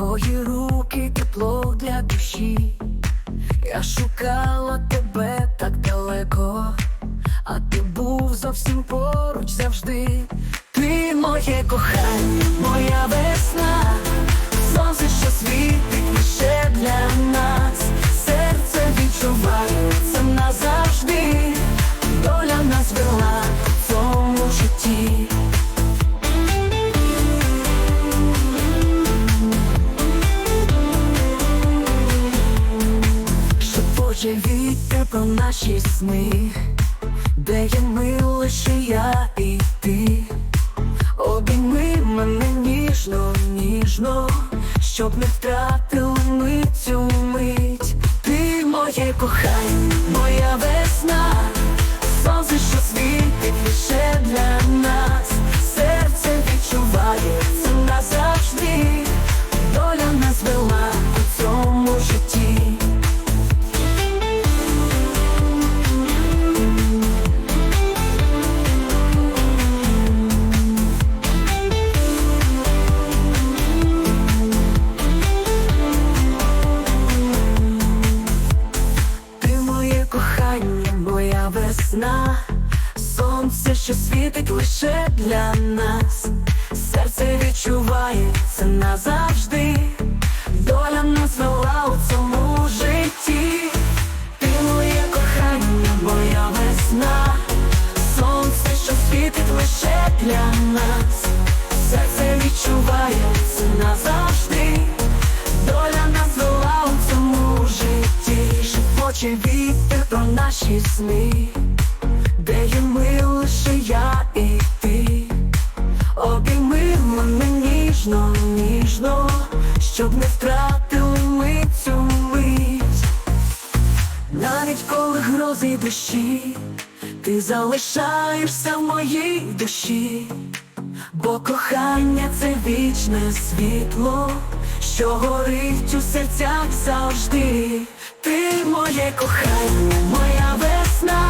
Твої руки тепло для душі, я шукала тебе так далеко, а ти був зовсім поруч завжди. Ти моє кохання, моя весна, сонце, що світить. Вітер про наші сни, де є ми лише я і ти. Обійми мене ніжно, ніжно, щоб не втратили ми цю мить. Ти моє кохання, весна, сонце, що світить лише для нас, серце відчуває це назавжди, доля нас вела у цьому житті. Ти моє кохання, моя весна, сонце, що світить лише для нас, серце відчуває це назавжди. Доля нас вела у цьому житті, вітер про наші сни, де є ми лише я і ти. Обійми мене ніжно, ніжно, щоб не втратили ми цю мить. Навіть коли грози й дощі, ти залишаєшся в моїй душі. Бо кохання це вічне світло, що горить у серцях завжди. Ти моє кохання, not